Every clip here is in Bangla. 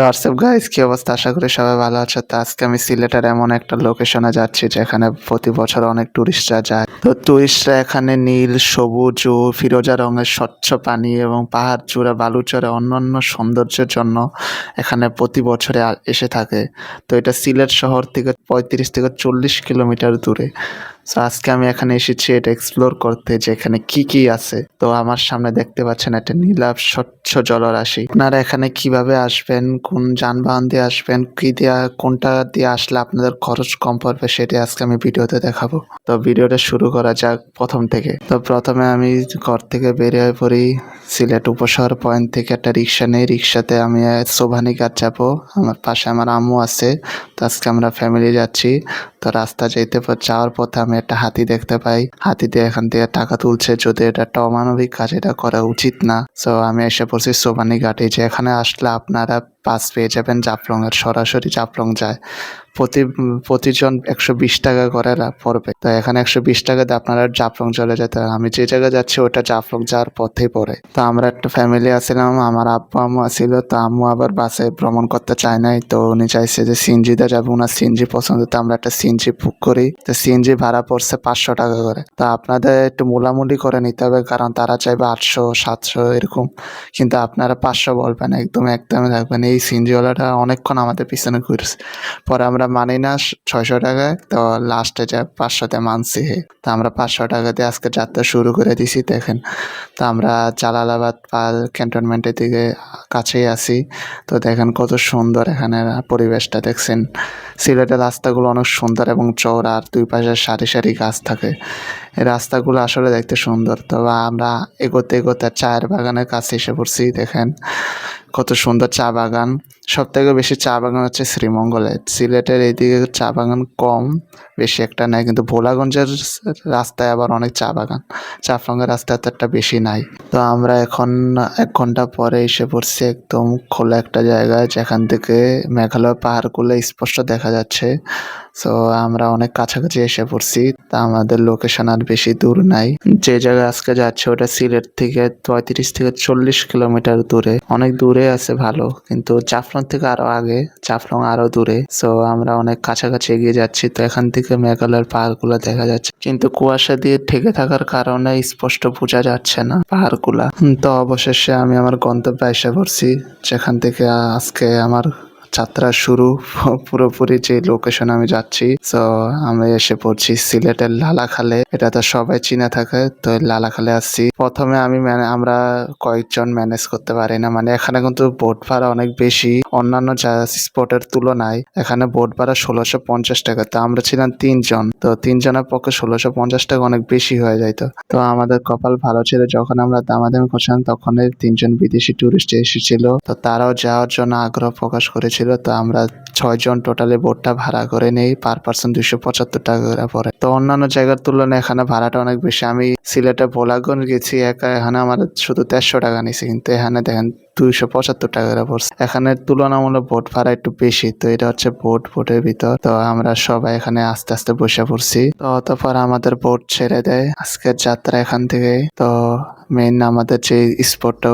হোয়াটসঅ্যাপ গাইস কি অবস্থা? আশা করি সবাই ভালো আছে। তো আজকে আমি সিলেটের এমন একটা লোকেশনে যাচ্ছি, যেখানে প্রতি বছর অনেক টুরিস্টরা যায়। তো টুরিস্টরা এখানে নীল, সবুজ ও ফিরোজা রঙের স্বচ্ছ পানি এবং পাহাড় চূড়া বালু চূড়া অন্যান্য সৌন্দর্যের জন্য এখানে প্রতি বছরে এসে থাকে। তো এটা সিলেট শহর থেকে পঁয়ত্রিশ থেকে চল্লিশ কিলোমিটার দূরে। তো আজকে আমি এখানে এসেছি এটা এক্সপ্লোর করতে যে এখানে কি কি আছে। তো আমার সামনে দেখতে পাচ্ছেন একটা নীলাভ স্বচ্ছ জলরাশি। আপনারা এখানে কীভাবে আসবেন, কোন যানবাহন দিয়ে আসবেন, কি দিয়ে, কোনটা দিয়ে আসলে আপনাদের খরচ কম পড়বে সেটা আজকে আমি ভিডিওতে দেখাবো। তো ভিডিওটা শুরু করা যাক প্রথম থেকে। তো প্রথমে আমি ঘর থেকে বের হয়ে পড়ি, সিলেট উপশহর পয়েন্ট থেকে একটা রিক্সা নেই। রিক্সাতে আমি সোভানিঘাট যাব। আমার পাশে আমার আম্মু আছে। তো আজকে আমরা ফ্যামিলি যাচ্ছি। তো রাস্তা যেতে যাওয়ার পথে আমি একটা হাতি দেখতে পাই। হাতিতে এখান থেকে টাকা তুলছে। যদি এটা একটা অমানবিক কাজ, এটা করা উচিত না। সো আমি এসে পড়ছি সোবানি ঘাটে যে এখানে আসলে আপনারা পাস পেয়ে যাবেন জাফলং এর সরাসরি জাফলং যায়। প্রতি, প্রতিজন একশো বিশ টাকা করে পড়বে। তো এখানে একশো বিশ টাকা দিয়ে আপনারা জাফলং চলে যেতে। আমি যে জায়গায় যাচ্ছি ওটা জাফলং যাওয়ার পথেই পড়ে। তো আমরা একটা ফ্যামিলি আছিলাম আমার আব্বু, আম্মু আসছিল। তো আম্মু আবার বাসে ভ্রমণ করতে চায় নাই। তো উনি চাইছে যে সিএনজিতে যাব ওনার সিএনজি পছন্দ, তো আমরা একটা সিএনজি বুক করি। তো সিএনজি ভাড়া পড়ছে পাঁচশো টাকা করে। তো আপনাদের একটু মোলামুলি করে নিতে হবে, কারণ তারা চাইবে আটশো, সাতশো এরকম। কিন্তু আপনারা পাঁচশো বলবেন, একদম একদমই থাকবেন এই সিএনজিওয়ালাটা অনেকক্ষণ আমাদের পিছনে ঘুরছে। পরে আমরা মানি না ছয়শো টাকায়, তো লাস্টে যা পাঁচশোতে মানছি হে। তো আমরা পাঁচশো টাকা দিয়ে আজকে যাত্রা শুরু করে দিছি, দেখেন। তো আমরা জালালাবাদ পাল ক্যান্টনমেন্টের দিকে কাছেই আছি। তো দেখেন কত সুন্দর এখানে পরিবেশটা, দেখছেন? সিলেটের রাস্তাগুলো অনেক সুন্দর এবং চওড়া, আর দুই পাশে সারি সারি গাছ থাকে। রাস্তাগুলো আসলে দেখতে সুন্দর। তবে আমরা এগোতে এগোতে চায়ের বাগানের কাছে এসে পড়ছি, দেখেন। কত সুন্দর চা বাগান। সব থেকে বেশি চা বাগান হচ্ছে শ্রীমঙ্গলে। সিলেটের এইদিকে চা বাগান কম, বেশি একটা নাই, কিন্তু ভোলাগঞ্জের রাস্তায় আবার অনেক চা বাগান। চাফলংয়ের রাস্তায় তো একটা বেশি নাই। তো আমরা এখন এক ঘণ্টা পরে এসে পড়ছি একদম খোলা একটা জায়গায়, যেখান থেকে মেঘালয় পাহাড়গুলো স্পষ্ট দেখা যাচ্ছে। সো আমরা অনেক কাছাকাছি এসে পড়ছি, তা আমাদের লোকেশন আর বেশি দূর নাই। যে জায়গায় আজকে যাচ্ছে ওটা সিলেট থেকে পঁয়ত্রিশ থেকে চল্লিশ কিলোমিটার দূরে। অনেক দূরে আছে ভালো, কিন্তু জাফলং থেকে আরও আগে, জাফলং আরও দূরে। সো আমরা অনেক কাছাকাছি এগিয়ে যাচ্ছি। তো এখান থেকে মেঘালয়ের পাহাড়গুলো দেখা যাচ্ছে। কিন্তু কুয়াশা দিয়ে ঠেকে থাকার কারণে স্পষ্ট বোঝা যাচ্ছে না পাহাড়গুলা। তো অবশেষে আমি আমার গন্তব্যে এসে পড়ছি, যেখান থেকে আজকে আমার যাত্রা শুরু পুরোপুরি যে লোকেশন আমি যাচ্ছি। তো আমি এসে পড়ছি সিলেটের লালাখালে। এটা তো সবাই চিনে থাকে, তো লালাখালে আসছি। প্রথমে আমি আমরা কয়েকজন ম্যানেজ করতে পারি না। মানে এখানে কিন্তু বোট ভাড়া অনেক বেশি। অন্যান্য স্পটের তুলনায় এখানে বোট ভাড়া ষোলোশো পঞ্চাশ টাকা। তো আমরা ছিলাম তিনজন। তো তিনজনের পক্ষে ষোলোশো পঞ্চাশ টাকা অনেক বেশি হয়ে যাইতো তো। আমাদের কপাল ভালো ছিল। যখন আমরা দামাদামি করছিলাম তখন তিনজন বিদেশি টুরিস্ট এসেছিল। তো তারাও যাওয়ার জন্য আগ্রহ প্রকাশ করেছিল তো আমরা ছয়জন টোটালি বোটটা ভাড়া করে নেই পার পার্সন দুশো পঁচাত্তর টাকা করে পরে তো অন্যান্য জায়গার তুলনায় এখানে ভাড়াটা অনেক বেশি। আমি সিলেটে ভোলাগঞ্জ গেছি, একা এখানে আমার শুধু তেরোশো টাকা নিয়েছি কিন্তু এখানে দেখেন দুইশো পঁচাত্তর টাকা পড়ছে এখানে তুলনামূলক বোট ভাড়া একটু বেশি, তো এটা হচ্ছে বোট বোটের ভিতর। তো আমরা সবাই এখানে আস্তে আস্তে বসে পড়ছি। তো অতপর আমাদের বোট ছেড়ে দেয় আজকের যাত্রা এখান থেকে। তো মেইন আমাদের যে স্পটটা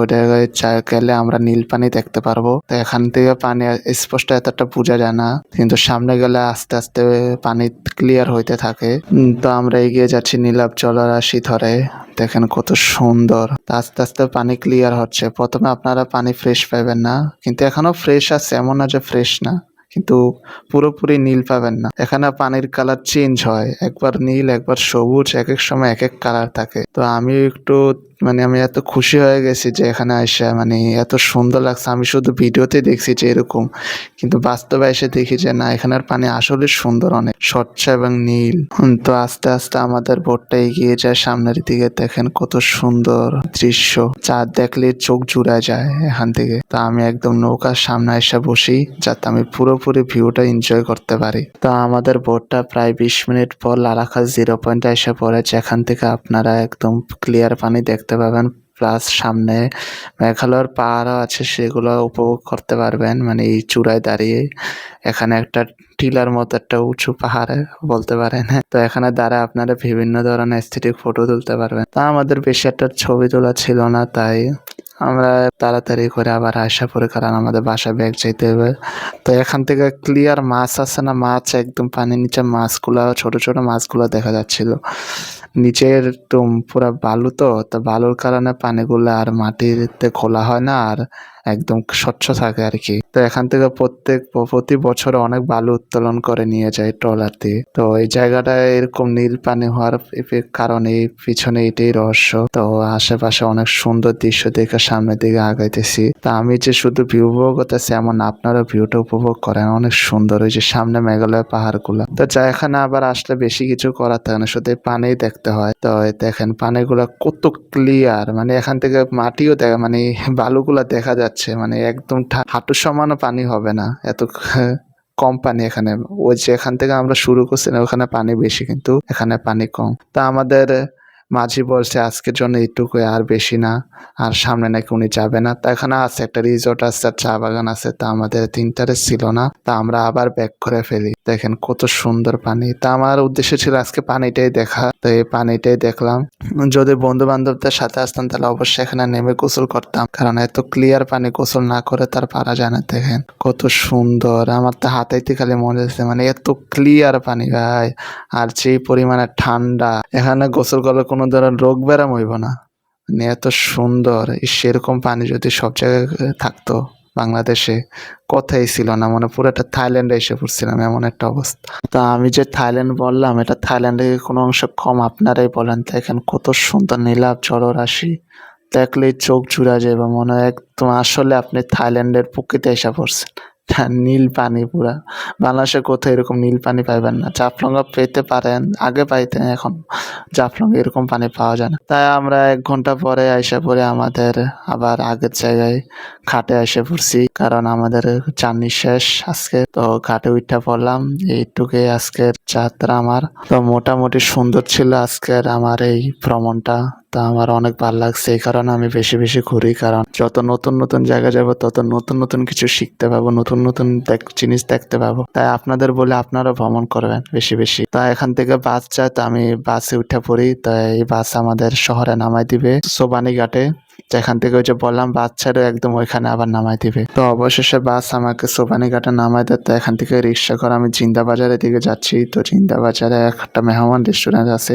চা- গেলে আমরা নীল পানি দেখতে পারব। তো এখান থেকে পানি স্পষ্ট এতটা বোঝা যায় না, কিন্তু সামনে গেলে আস্তে আস্তে পানি ক্লিয়ার হইতে থাকে। তো আমরা এগিয়ে যাচ্ছি নীলাভ জলরাশি ধরে। দেখেন কত সুন্দর। আস্তে আস্তে পানি ক্লিয়ার হচ্ছে। প্রথমে আপনারা পানি ফ্রেশ পাবেন না। কিন্তু এখনও ফ্রেশ আছে এমন না যে ফ্রেশ না। কিন্তু পুরোপুরি নীল পাবেন না। এখানে পানির কালার চেঞ্জ হয়। একবার নীল, একবার সবুজ এক এক সময় এক এক কালার থাকে। তো আমি একটু মানে আমি এত খুশি হয়ে গেছি যে এখানে এসে মানে এত সুন্দর লাগছে। আমি শুধু ভিডিওতে দেখছি যে এরকম, কিন্তু বাস্তবে এসে দেখি যে না, এখানের পানি আসলে সুন্দর অনেক। স্বচ্ছ এবং নীল। তো আস্তে আস্তে আমাদের বোটটা এগিয়ে যায়। সামনের দিকে দেখেন কত সুন্দর দৃশ্য। চাঁদ দেখলে চোখ জুড়া যায় এখান থেকে। তো আমি একদম নৌকার সামনে এসে বসি, যাতে আমি পুরোপুরি ভিউটা এনজয় করতে পারি। তো আমাদের বোটটা প্রায় বিশ মিনিট পর লালাখাস জিরো পয়েন্টে এসে পড়ে যেখান থেকে আপনারা একদম ক্লিয়ার পানি দেখতে পাবেন। প্লাস সামনে মেঘালয়ের পাহাড়ও আছে, সেগুলো উপভোগ করতে পারবেন। মানে এই চূড়ায় দাঁড়িয়ে এখানে একটা টিলার মতো একটা উঁচু পাহাড়ে বলতে পারেন তো এখানে দাঁড়ায় আপনারা বিভিন্ন ধরনের স্থিতিক ফটো তুলতে পারবেন। তা আমাদের বেশি একটা ছবি তোলা ছিল না, তাই আমরা তাড়াতাড়ি করে আবার আসা পড়ে কারণ আমাদের বাসা ব্যাগ যেতে হবে। তো এখান থেকে ক্লিয়ার মাছ আছে না? মাছ একদম পানির নিচে মাছগুলো, ছোট ছোট মাছগুলো দেখা যাচ্ছিল। নিচের একদম পুরা বালু তো তো বালুর কারণে পানিগুলো আর মাটিতে খোলা হয় না, আর একদম স্বচ্ছ থাকে আর কি। তো এখান থেকে প্রত্যেক, প্রতি বছর অনেক বালু উত্তোলন করে নিয়ে যায় ট্রলার দিয়ে। তো এই জায়গাটায় এরকম নীল পানি হওয়ার কারণে পিছনে এটাই রহস্য। তো আশেপাশে অনেক সুন্দর দৃশ্য দেখে সামনের দিকে আগাইতেছি। তা আমি যে শুধু ভিউ উপভোগ করতেছি, এমন আপনারা ভিউটা উপভোগ করেন। অনেক সুন্দর, ওই যে সামনে মেঘালয় পাহাড়গুলো। তো যা এখানে আবার আসলে বেশি কিছু করার থাকে না, শুধু পানিই দেখতে হয়। তো দেখেন, পানিগুলো কত ক্লিয়ার মানে এখান থেকে মাটিও দেখা মানে বালুগুলা দেখা যাচ্ছে। মানে একদম হাঁটু সমানও পানি হবে না। এত কম পানি এখানে। ওই যে এখান থেকে আমরা শুরু করছিলাম ওখানে পানি বেশি, কিন্তু এখানে পানি কম। তা আমাদের মাঝি বলছে, আজকের জন্য এইটুকুই, আর বেশি না। আর সামনে নাকি উনি যাবে না। তা এখানে আছে, একটা রিসোর্ট আছে, আর চা বাগান আছে, তা আমাদের ইন্টারেস্ট ছিল না। তা আমরা আবার ব্যাক করে ফেলি। দেখেন কত সুন্দর পানি। তা আমার উদ্দেশ্য ছিল আজকে পানিটাই দেখা। তো এই পানিটাই দেখলাম। যদি বন্ধু বান্ধবদের সাথে আসতাম, তাহলে অবশ্যই এখানে নেমে গোসল করতাম। কারণ এত ক্লিয়ার পানি গোসল না করে তার পারা যায় না, দেখেন। কত সুন্দর। আমার তো হাতাইতে খালি মনে হচ্ছে মানে এত ক্লিয়ার পানি, ভাই। আর যে পরিমাণে ঠান্ডা। এখানে গোসল করলে কোনো ধরনের রোগ ব্যারাম হইব না। মানে এত সুন্দর সেরকম পানি যদি সব জায়গায় থাকতো বাংলাদেশে, কথাই ছিল না। মানে পুরোটা থাইল্যান্ডে এসে পড়ছিলাম, এমন একটা অবস্থা। তা আমি যে থাইল্যান্ড বললাম, এটা থাইল্যান্ডে কোনো অংশ কম? আপনারাই বলেন দেখেন কত সুন্দর নীলাভ জলরাশি। দেখলেই চোখ জুড়া যাবে মনে হয় একদম আসলে আপনি থাইল্যান্ডের প্রকৃতি এসে পড়ছেন। নীল পানি পুরা। বাংলাদেশে কোথাও এরকম নীল পানি পাইবেন না। জাফলঙ্গা পেতে পারেন, আগে পাইতেন, এখন জাফলং এরকম পানি পাওয়া যায় না। তাই আমরা এক ঘণ্টা পরে আইসা পরে আমাদের আবার আগের জায়গায় খাটে এসে পড়ছি, কারণ আমাদের জার্নি শেষ আজকে। তো ঘাটে উঠা পড়লাম, এইটুকুই আজকের যাত্রা আমার। তো মোটামুটি সুন্দর ছিল আজকের আমার এই ভ্রমণটা, তা আমার অনেক ভালো লাগছে, এই কারণে আমি বেশি বেশি ঘুরি, কারণ যত নতুন নতুন জায়গা যাব, তত নতুন নতুন কিছু শিখতে পাবো, নতুন নতুন জিনিস দেখতে পাবো। তাই আপনাদের বলে আপনারা ভ্রমণ করবেন বেশি বেশি। তা এখান থেকে বাস যায়, তো আমি বাসে উঠে পড়ি তাই এই বাস আমাদের শহরে নামাই দিবে। সোবানি এখান থেকে ওই যে বললাম, বাস একদম ওইখানে আবার নামাই দিবে। তো অবশেষে বাস আমাকে সোবানি ঘাটে নামাই দেয়, তো এখান থেকে রিক্সা করে আমি জিন্দা বাজারের দিকে যাচ্ছি। তো জিন্দা বাজারে একটা মেহমান রেস্টুরেন্ট আছে,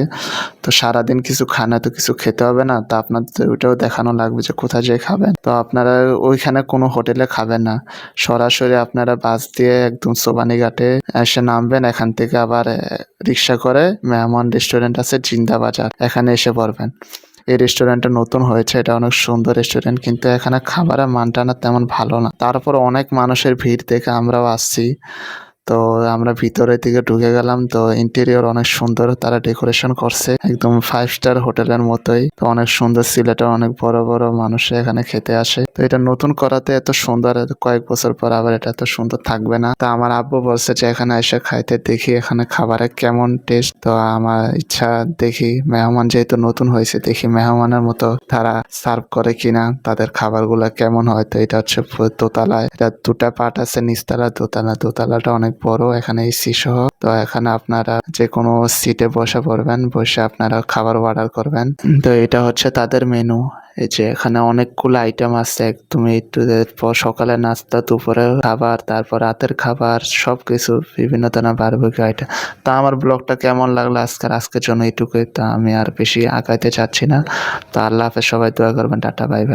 তো সারাদিন কিছু খানা তো কিছু খেতে হবে না, তো আপনাদের ওইটাও দেখানো লাগবে যে কোথায় যেয়ে খাবেন। তো আপনারা ওইখানে কোনো হোটেলে খাবেন না। সরাসরি আপনারা বাস দিয়ে একদম সোবানি ঘাটে এসে নামবেন, এখান থেকে আবার রিক্সা করে মেহমান রেস্টুরেন্ট আছে জিন্দা বাজার এখানে এসে পড়বেন। এই রেস্টুরেন্টটা নতুন হয়েছে, এটা অনেক সুন্দর রেস্টুরেন্ট কিন্তু এখানে খাবারের মানটা না তেমন ভালো না। তারপর অনেক মানুষের ভিড় দেখে আমরাও আসছি। তো আমরা ভিতরের দিকে ঢুকে গেলাম, তো ইন্টেরিয়র অনেক সুন্দর, তারা ডেকোরেশন করছে, একদম ফাইভ স্টার হোটেলের মতোই, তো অনেক সুন্দর সিলেটের অনেক বড় বড় মানুষ এখানে খেতে আসে, তো এটা নতুন করাতে এত সুন্দর কয়েক বছর পর আবার এটা এত সুন্দর থাকবে না, তো আমার আব্বু বলছে যে এখানে এসে খাইতে দেখি এখানে খাবারের কেমন টেস্ট তো আমার ইচ্ছা দেখি মেহমান যেহেতু নতুন হয়েছে, দেখি মেহমানের মতো তারা সার্ভ করে কিনা, তাদের খাবারগুলো কেমন হয়, তো এটা হচ্ছে দোতলায়, এটা দুটা পার্ট আছে, নিচতলা, দোতলা, দোতলাটা অনেক বড় এখানে এসি সহ। তো এখানে আপনারা যে কোনো সিটে বসে পড়বেন, বসে আপনারা খাবার অর্ডার করবেন। তো এটা হচ্ছে তাদের মেনু এই যে এখানে অনেকগুলো আইটেম আছে একদম এই টু পর সকালে নাস্তা দুপুরে খাবার, তারপর রাতের খাবার সব কিছু বিভিন্ন ধরনের বারবিকিউ আইটেম তা আমার ব্লগটা কেমন লাগল আজকের আজকের জন্য এইটুকুই তা আমি আর বেশি আগাইতে চাচ্ছি না। তো আল্লাহ হাফেজ, সবাই দোয়া করবেন। Tata, bye bye.